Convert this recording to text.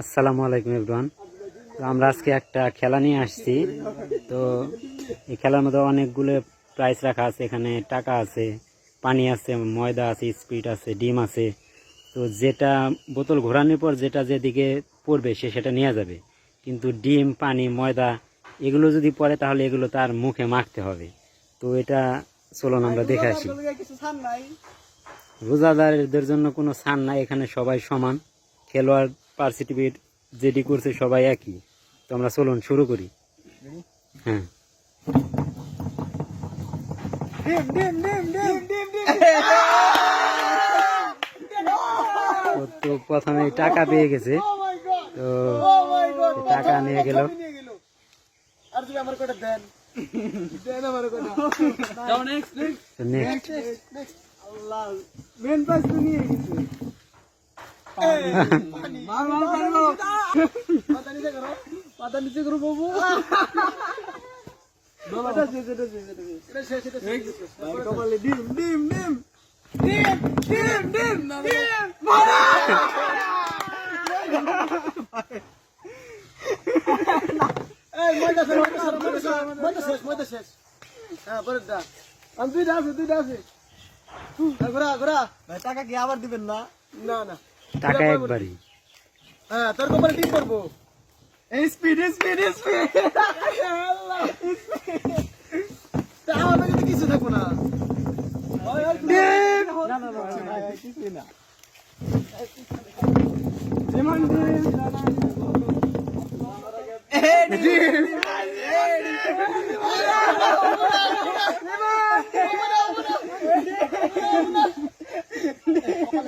আসসালামু আলাইকুম এভরিওয়ান। তো আমরা আজকে একটা খেলা নিয়ে আসছি। তো এই খেলার মধ্যে অনেকগুলো প্রাইস রাখা আছে। এখানে টাকা আছে, পানি আছে, ময়দা আছে স্পিড আছে, ডিম আছে। তো যেটা বোতল ঘোরানোর পর যেটা যেদিকে পড়বে সে সেটা নিয়ে যাবে। কিন্তু ডিম, পানি, ময়দা এগুলো যদি পড়ে তাহলে এগুলো তার মুখে মাখতে হবে। তো এটা চলুন আমরা দেখে আসি। রোজাদারদের জন্য কোনো ছাড় নাই এখানে সবাই সমান। খেলোয়াড় পার্সিটিভেট যেটি করছে সবাই একই। তো আমরা চলুন শুরু করি। হ্যাঁ। তো প্রথমে টাকা পেয়ে গেছে। তো টাকা নিয়ে গেল। আর তুমি আমার কটা দেন। দেন আমার নেক্সট নেক্সট তো next নেক্সট নেক্সট আল্লাহ মেন প্রাইস তো নিয়ে গেছে মার মার মার পাতা নিচে করো পাতা নিচে করো বাবু এটা শেষ, এটা শেষ, এটা শেষ। এটা শেষ, এটা শেষ। কপালে ডিম, ডিম, ডিম। ডিম, ডিম, ডিম, ডিম। এই, ময়দা শেষ, ময়দা শেষ, ময়দা শেষ, ময়দা শেষ, ময়দা শেষ। হ্যাঁ, আমি দুইটা আছে, দুইটা আছে। ঘোরা, ঘোরা। ভাই, টাকা কি আবার দিবেন না? না, না। টাকা একবারই হ্যাঁ, তোর কপালে টিপ করব। এই speed। তা আমার কাছে থাকব না। কিছুই না। যেমন ডিম। ডিম। এই ডিম। এই, ডিম, ডিম। হ্যাঁ, বাবা। আরে, দুটো